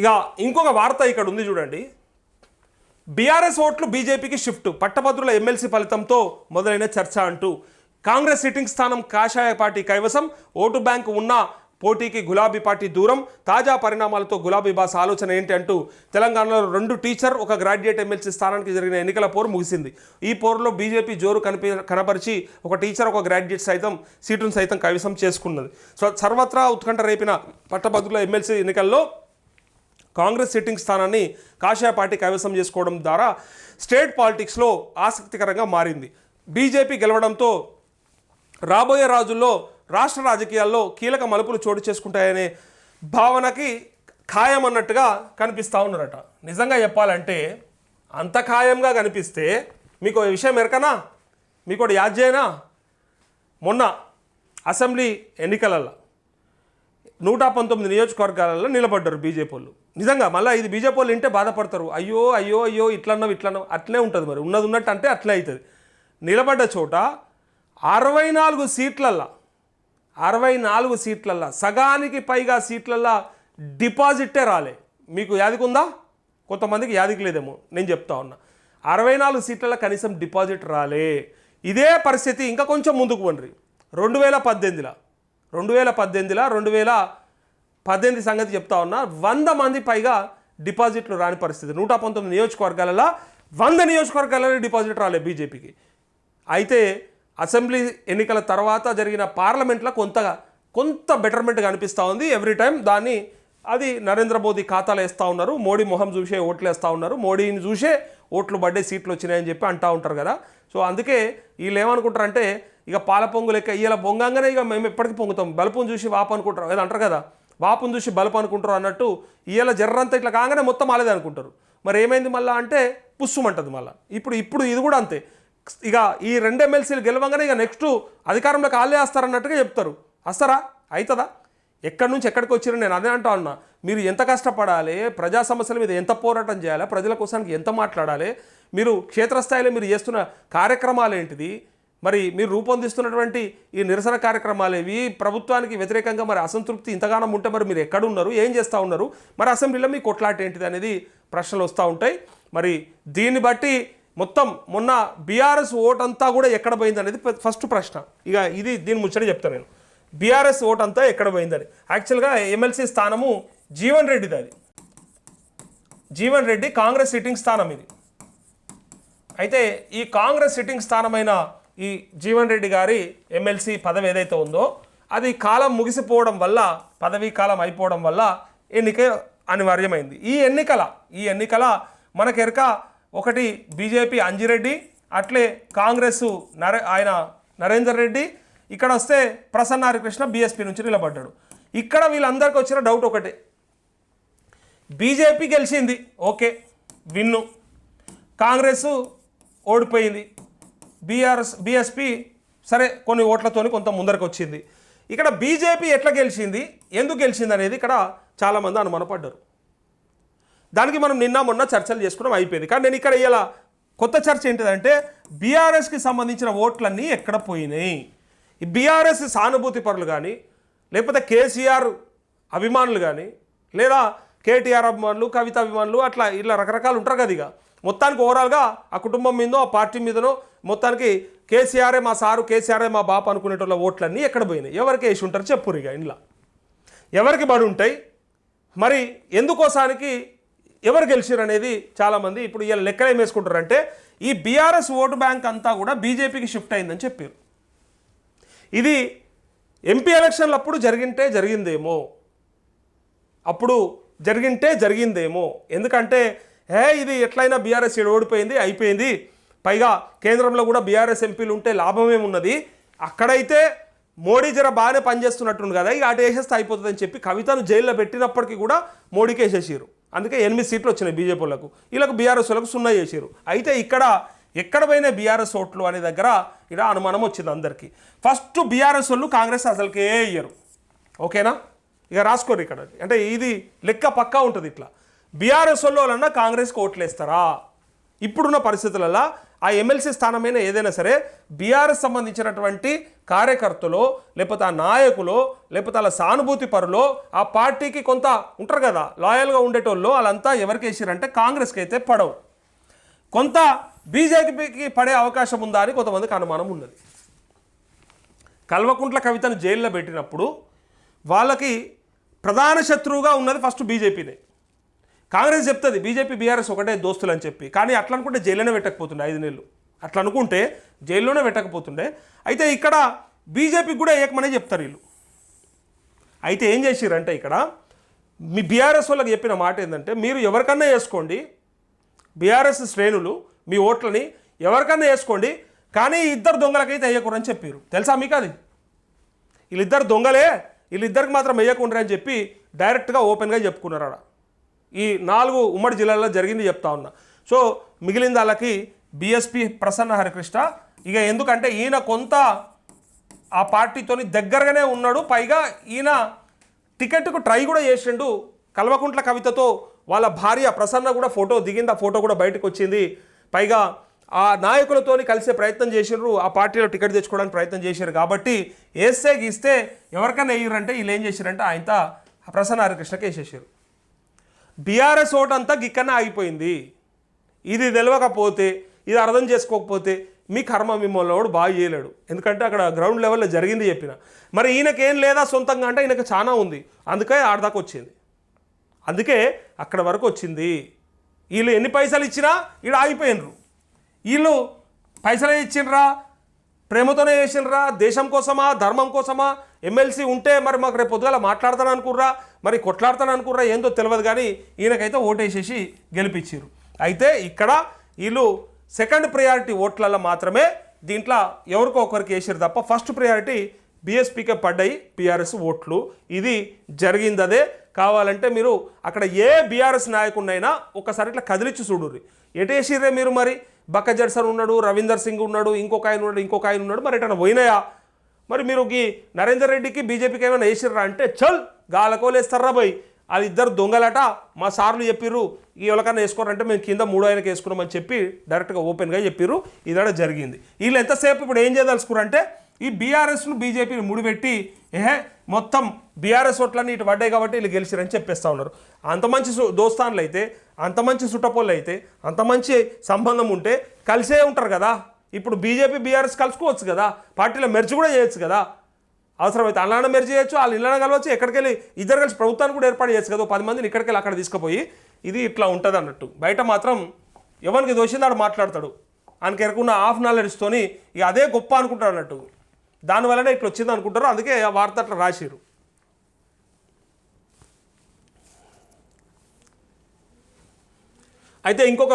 ఇక ఇంకొక వార్త ఇక్కడ ఉంది చూడండి. బీఆర్ఎస్ ఓట్లు బీజేపీకి షిఫ్ట్ పట్టభద్రుల ఎమ్మెల్సీ ఫలితంతో మొదలైన చర్చ అంటూ కాంగ్రెస్ సిట్టింగ్ స్థానం కాషాయ పార్టీ కైవసం ఓటు బ్యాంకు ఉన్న పోటీకి గులాబీ పార్టీ దూరం తాజా పరిణామాలతో గులాబీ బాస్ ఆలోచన ఏంటి అంటూ తెలంగాణలో రెండు టీచర్ ఒక గ్రాడ్యుయేట్ ఎమ్మెల్సీ స్థానానికి జరిగిన ఎన్నికల పోరు ముగిసింది. ఈ పోరులో బీజేపీ జోరు కనిపి కనపరిచి ఒక టీచర్ ఒక గ్రాడ్యుయేట్ సైతం సీటును సైతం కైవసం చేసుకున్నది. సో సర్వత్రా ఉత్కంఠ రేపిన పట్టభద్రుల ఎమ్మెల్సీ ఎన్నికల్లో కాంగ్రెస్ సిట్టింగ్ స్థానాన్ని కాషాయ పార్టీ కైవసం చేసుకోవడం ద్వారా స్టేట్ పాలిటిక్స్లో ఆసక్తికరంగా మారింది. బీజేపీ గెలవడంతో రాబోయే రోజుల్లో రాష్ట్ర రాజకీయాల్లో కీలక మలుపులు చోటు చేసుకుంటాయనే భావనకి ఖాయం అన్నట్టుగా కనిపిస్తూ ఉన్నారట. నిజంగా చెప్పాలంటే అంత ఖాయంగా కనిపిస్తే మీకు విషయం ఎరకనా? మీకు ఒకటి యాద్ చేయనా? మొన్న అసెంబ్లీ ఎన్నికలలో నూట పంతొమ్మిది నియోజకవర్గాలలో నిలబడ్డారు బీజేపీ వాళ్ళు. నిజంగా మళ్ళీ ఇది బీజేపీ వాళ్ళు వింటే బాధపడతారు. అయ్యో అయ్యో అయ్యో ఇట్లన్నావు ఇట్లన్నావు అట్లే ఉంటుంది మరి. ఉన్నది ఉన్నట్టు అంటే అట్లే అవుతుంది నిలబడ్డ చోట అరవై నాలుగు సీట్లల్లో అరవై నాలుగు సీట్లల్లో సగానికి పైగా సీట్లల్లో డిపాజిటే రాలే. మీకు యాదికుందా కొంతమందికి యాదికి లేదేమో. నేను చెప్తా ఉన్నా. అరవై నాలుగు సీట్లలో కనీసం డిపాజిట్ రాలే. ఇదే పరిస్థితి. ఇంకా కొంచెం ముందుకు పండ్రి రెండు వేల పద్దెనిమిదిలో రెండు వేల పద్దెనిమిదిలో రెండు వేల పద్దెనిమిది సంగతి చెప్తా ఉన్నా వంద మంది పైగా డిపాజిట్లు రాని పరిస్థితి. నూట పంతొమ్మిది నియోజకవర్గాలలో వంద నియోజకవర్గాలలో డిపాజిట్ రాలే బీజేపీకి. అయితే అసెంబ్లీ ఎన్నికల తర్వాత జరిగిన పార్లమెంట్లో కొంతగా కొంత బెటర్మెంట్ కనిపిస్తూ ఉంది. ఎవ్రీ టైం దాన్ని అది నరేంద్ర మోదీ ఖాతాలో వేస్తూ ఉన్నారు. మోడీ మొహం చూసే ఓట్లు వేస్తూ ఉన్నారు. మోడీని చూసే ఓట్లు పడ్డే సీట్లు వచ్చినాయని చెప్పి అంటూ ఉంటారు కదా. సో అందుకే వీళ్ళు ఏమనుకుంటారంటే ఇక పాల పొంగు లెక్క ఇలా పొంగంగానే ఇక మేము ఎప్పటికీ పొంగుతాం. బలుపుని చూసి వాపు అనుకుంటారు. అంటారు కదా. బాపును చూసి బలుపు అనుకుంటారు అన్నట్టు ఇవాళ జర్రంతా ఇట్లా కాగానే మొత్తం ఆలేదే అనుకుంటారు. మరి ఏమైంది మళ్ళీ అంటే పుస్సుమంటది మళ్ళీ. ఇప్పుడు ఇప్పుడు ఇది కూడా అంతే. ఇక ఈ రెండు ఎమ్మెల్సీలు గెలవంగానే ఇక నెక్స్ట్ అధికారంలోకి ఆళ్ళే వస్తారన్నట్టుగా చెప్తారు. వస్తారా? అవుతుందా ఎక్కడి నుంచి ఎక్కడికి వచ్చారు నేను అదే అంటా ఉన్నా. మీరు ఎంత కష్టపడాలి? ప్రజా సమస్యల మీద ఎంత పోరాటం చేయాలి? ప్రజల కోసానికి ఎంత మాట్లాడాలి? మీరు క్షేత్రస్థాయిలో మీరు చేస్తున్న కార్యక్రమాలు ఏంటిది? మరి మీరు రూపొందిస్తున్నటువంటి ఈ నిరసన కార్యక్రమాలు ఏవి? ప్రభుత్వానికి వ్యతిరేకంగా మరి అసంతృప్తి ఇంతగానం ఉంటే మరి మీరు ఎక్కడ ఉన్నారు ఏం చేస్తూ ఉన్నారు? మరి అసెంబ్లీలో మీ కొట్లాట ఏంటిది అనేది ప్రశ్నలు వస్తూ ఉంటాయి. మరి దీన్ని బట్టి మొత్తం మొన్న బీఆర్ఎస్ ఓట్ అంతా కూడా ఎక్కడ పోయింది అనేది ఫస్ట్ ప్రశ్న. ఇక ఇది దీని ముచ్చట చెప్తాను నేను. బీఆర్ఎస్ ఓట్ అంతా ఎక్కడ పోయిందని. యాక్చువల్గా ఎమ్మెల్సీ స్థానము జీవన్ రెడ్డిది అది. జీవన్ రెడ్డి కాంగ్రెస్ సిట్టింగ్ స్థానం ఇది. అయితే ఈ కాంగ్రెస్ సిట్టింగ్ స్థానమైన ఈ జీవన్ రెడ్డి గారి ఎమ్మెల్సీ పదవి ఏదైతే ఉందో అది కాలం ముగిసిపోవడం వల్ల పదవీ కాలం అయిపోవడం వల్ల ఎన్నిక అనివార్యమైంది. ఈ ఎన్నికల ఈ ఎన్నికల మనకెరక ఒకటి బీజేపీ అంజిరెడ్డి అట్లే కాంగ్రెస్ నరే ఆయన నరేందర్ రెడ్డి ఇక్కడ వస్తే ప్రసన్నారికృష్ణ బీఎస్పీ నుంచి నిలబడ్డాడు. ఇక్కడ వీళ్ళందరికీ వచ్చిన డౌట్ ఒకటే. బీజేపీ గెలిచింది ఓకే విన్ను. కాంగ్రెస్ ఓడిపోయింది. బీఆర్ఎస్ బీఎస్పీ సరే కొన్ని ఓట్లతోని కొంత ముందరకు వచ్చింది ఇక్కడ బీజేపీ ఎట్లా గెలిచింది ఎందుకు గెలిచింది అనేది ఇక్కడ చాలామంది అనుమానపడ్డారు దానికి మనం నిన్న మొన్న చర్చలు చేసుకోవడం అయిపోయింది. కానీ నేను ఇక్కడ ఇలా కొత్త చర్చ ఏంటిదంటే బీఆర్ఎస్కి సంబంధించిన ఓట్లన్నీ ఎక్కడ పోయినాయి? ఈ బీఆర్ఎస్ సానుభూతి పరులు కానీ లేకపోతే కేసీఆర్ అభిమానులు కానీ లేదా కేటీఆర్ అభిమానులు కవిత అభిమానులు అట్లా ఇలా రకరకాలు ఉంటారు కదా ఇక. మొత్తానికి ఓవరాల్గా ఆ కుటుంబం మీదో ఆ పార్టీ మీదనో మొత్తానికి కేసీఆరే మా సారు కేసీఆరే మా బాప అనుకునేటోళ్ళ ఓట్లన్నీ ఎక్కడ పోయినాయి? ఎవరికి వేసి ఉంటారు చెప్పురు ఇక ఇంట్లో ఎవరికి బడి ఉంటాయి? మరి ఎందుకోసానికి ఎవరు గెలిచారు అనేది చాలామంది ఇప్పుడు ఇలా లెక్కలు ఏం వేసుకుంటారంటే ఈ బీఆర్ఎస్ ఓటు బ్యాంక్ అంతా కూడా బీజేపీకి షిఫ్ట్ అయిందని చెప్పారు ఇది ఎంపీ ఎలక్షన్లు అప్పుడు జరిగింటే జరిగిందేమో. అప్పుడు జరిగింటే జరిగిందేమో. ఎందుకంటే హే ఇది ఎట్లయినా బీఆర్ఎస్ ఓడిపోయింది అయిపోయింది. పైగా కేంద్రంలో కూడా బీఆర్ఎస్ ఎంపీలు ఉంటే లాభమేమున్నది అక్కడైతే మోడీ జర బాగానే పనిచేస్తున్నట్టుంది కదా ఇక అటు వేసేస్తే అయిపోతుందని చెప్పి కవితను జైల్లో పెట్టినప్పటికీ కూడా మోడీకి వేసేసారు అందుకే ఎనిమిది సీట్లు వచ్చినాయి బీజేపీలకు వీళ్ళకు. బీఆర్ఎస్ వాళ్ళకు సున్నా చేసారు అయితే ఇక్కడ ఎక్కడ పోయినా బీఆర్ఎస్ ఓట్లు అనే దగ్గర ఇక్కడ అనుమానం వచ్చింది అందరికీ. ఫస్ట్ బీఆర్ఎస్ వాళ్ళు కాంగ్రెస్ అసలుకే ఇయ్యరు. ఓకేనా? ఇక రాసుకోరు ఇక్కడ. అంటే ఇది లెక్క పక్కా ఉంటుంది ఇట్లా. బీఆర్ఎస్ వాళ్ళన్నా కాంగ్రెస్కి ఓట్లేస్తారా? ఇప్పుడున్న పరిస్థితులలో ఆ ఎమ్మెల్సీ స్థానమైన ఏదైనా సరే బీఆర్ఎస్ సంబంధించినటువంటి కార్యకర్తలో లేకపోతే ఆ నాయకులో లేకపోతే అలా సానుభూతి పరులో ఆ పార్టీకి కొంత ఉంటారు కదా లాయల్గా ఉండేటోళ్ళు వాళ్ళంతా ఎవరికి వేసారంటే కాంగ్రెస్కి అయితే పడవు. కొంత బీజేపీకి పడే అవకాశం ఉందా అని కొంతమందికి అనుమానం ఉన్నది. కల్వకుంట్ల కవితను జైల్లో పెట్టినప్పుడు వాళ్ళకి ప్రధాన శత్రువుగా ఉన్నది ఫస్ట్ బీజేపీనే. కాంగ్రెస్ చెప్తుంది బీజేపీ బీఆర్ఎస్ ఒకటే దోస్తులు అని చెప్పి. కానీ అట్లా అనుకుంటే జైల్లోనే పెట్టకపోతుండే ఐదు నెలలు. అట్లా అనుకుంటే జైల్లోనే పెట్టకపోతుండే. అయితే ఇక్కడ బీజేపీకి కూడా ఏకమనే చెప్తారు వీళ్ళు. అయితే ఏం చేసిరంటే ఇక్కడ మీ బీఆర్ఎస్ వాళ్ళకి చెప్పిన మాట ఏంటంటే మీరు ఎవరికన్నా వేసుకోండి బీఆర్ఎస్ శ్రేణులు మీ ఓట్లని ఎవరికన్నా వేసుకోండి కానీ ఇద్దరు దొంగలకైతే వేయకూడదని చెప్పారు తెలుసా మీకు అది? వీళ్ళిద్దరు దొంగలే వీళ్ళిద్దరికి మాత్రం వేయకుండా అని చెప్పి డైరెక్ట్గా ఓపెన్గా చెప్పుకున్నారు ఆడ ఈ నాలుగు ఉమ్మడి జిల్లాల్లో జరిగింది చెప్తా ఉన్నా. సో మిగిలిన వాళ్ళకి బిఎస్పి ప్రసన్న హరికృష్ణ. ఇక ఎందుకంటే ఈయన కొంత ఆ పార్టీతోని దగ్గరగానే ఉన్నాడు. పైగా ఈయన టికెట్కు ట్రై కూడా చేసిండు. కల్వకుంట్ల కవితతో వాళ్ళ భార్య ప్రసన్న కూడా ఫోటో దిగింది. ఆ ఫోటో కూడా బయటకు వచ్చింది. పైగా ఆ నాయకులతోని కలిసే ప్రయత్నం చేసిండ్రు. ఆ పార్టీలో టికెట్ తెచ్చుకోవడానికి ప్రయత్నం చేశారు. కాబట్టి ఏసే గీస్తే ఎవరికైనా వేయరంటే వీళ్ళు ఏం చేశారంటే ఆయన ప్రసన్న హరికృష్ణకి వేసేసారు. బీఆర్ఎస్ ఓటంతా గిక్కనే ఆగిపోయింది. ఇది తెలియకపోతే ఇది అర్థం చేసుకోకపోతే మీ కర్మ మిమ్మల్ని వాడు బాగా చేయలేడు. ఎందుకంటే అక్కడ గ్రౌండ్ లెవెల్లో జరిగింది చెప్పిన. మరి ఈయనకేం లేదా సొంతంగా అంటే ఈయనకు చాలా ఉంది. అందుకే ఆడదాకా వచ్చింది. అందుకే అక్కడ వరకు వచ్చింది. వీళ్ళు ఎన్ని పైసలు ఇచ్చినా ఈడ ఆగిపోయినరు. వీళ్ళు పైసలే ఇచ్చినరా ప్రేమతోనే చేసినరా దేశం కోసమా ధర్మం కోసమా? ఎమ్మెల్సీ ఉంటే మరి మాకు రేపు పొద్దుగాల మాట్లాడతాను అనుకుర్రా మరి కొట్లాడతాను అనుకుర్రా ఏందో తెలియదు కానీ ఈయనకైతే ఓటేసేసి గెలిపించారు అయితే ఇక్కడ వీళ్ళు సెకండ్ ప్రయారిటీ ఓట్లలో మాత్రమే దీంట్లో ఎవరికో ఒకరికి వేసారు తప్ప ఫస్ట్ ప్రయారిటీ బీఎస్పీకే పడ్డాయి బీఆర్ఎస్ ఓట్లు. ఇది జరిగింది అదే కావాలంటే మీరు అక్కడ ఏ బీఆర్ఎస్ నాయకుడినైనా ఒకసారి ఇట్లా కదిలిచ్చి చూడుర్రి. ఎటేసిర్రే మీరు మరి? బక్క జడ్సన్ ఉన్నాడు రవీందర్ సింగ్ ఉన్నాడు ఇంకొక ఆయన ఉన్నాడు ఇంకొక ఆయన ఉన్నాడు మరి ఎటన్నా పోయినాయా? మరి మీరు ఈ నరేందర్ రెడ్డికి బీజేపీకి ఏమైనా వేసిర్రా అంటే చల్ గాలకోలేస్తారా పోయి అది ఇద్దరు దొంగలట మా సార్లు చెప్పిర్రు ఈ ఎవరికైనా వేసుకోరంటే మేము కింద మూడో ఆయనకి వేసుకున్నామని చెప్పి డైరెక్ట్గా ఓపెన్గా చెప్పిర్రు. ఇదడ జరిగింది. వీళ్ళు ఎంతసేపు ఇప్పుడు ఏం చేయదలుచుకున్నారంటే ఈ బీఆర్ఎస్ను బీజేపీని ముడిపెట్టి ఏహే మొత్తం బీఆర్ఎస్ ఓట్లన్నీ ఇటు పడ్డాయి కాబట్టి వీళ్ళు గెలిచిరని చెప్పేస్తా ఉన్నారు. అంత మంచి సు- దోస్తాన్లు అయితే అంత మంచి సుట్టపోళ్ళు అయితే అంత మంచి సంబంధం ఉంటే కలిసే ఉంటారు కదా. ఇప్పుడు బీజేపీ బీఆర్ఎస్ కలుసుకోవచ్చు కదా. పార్టీలో మెర్జ్ కూడా చేయొచ్చు కదా. అవసరమైతే అల్లాన మెర్జ్ చేయొచ్చు వాళ్ళు ఇళ్ళని కలవచ్చు ఎక్కడికి వెళ్ళి ఇద్దరు కలిసి ప్రభుత్వాన్ని కూడా ఏర్పాటు చేయొచ్చు కదా. పది మందిని ఇక్కడికి వెళ్ళి అక్కడ తీసుకుపోయి ఇది ఇట్లా ఉంటుంది అన్నట్టు. బయట మాత్రం ఎవరికి దోషిందాడు మాట్లాడతాడు. ఆయనకి ఎరకున్న హాఫ్ నాలెడ్జ్తోని ఇక అదే గొప్ప అనుకుంటాడు అన్నట్టు. దానివల్లనే ఇట్లా వచ్చింది అనుకుంటారు అందుకే ఆ వార్త అట్లా రాసిరు అయితే ఇంకొక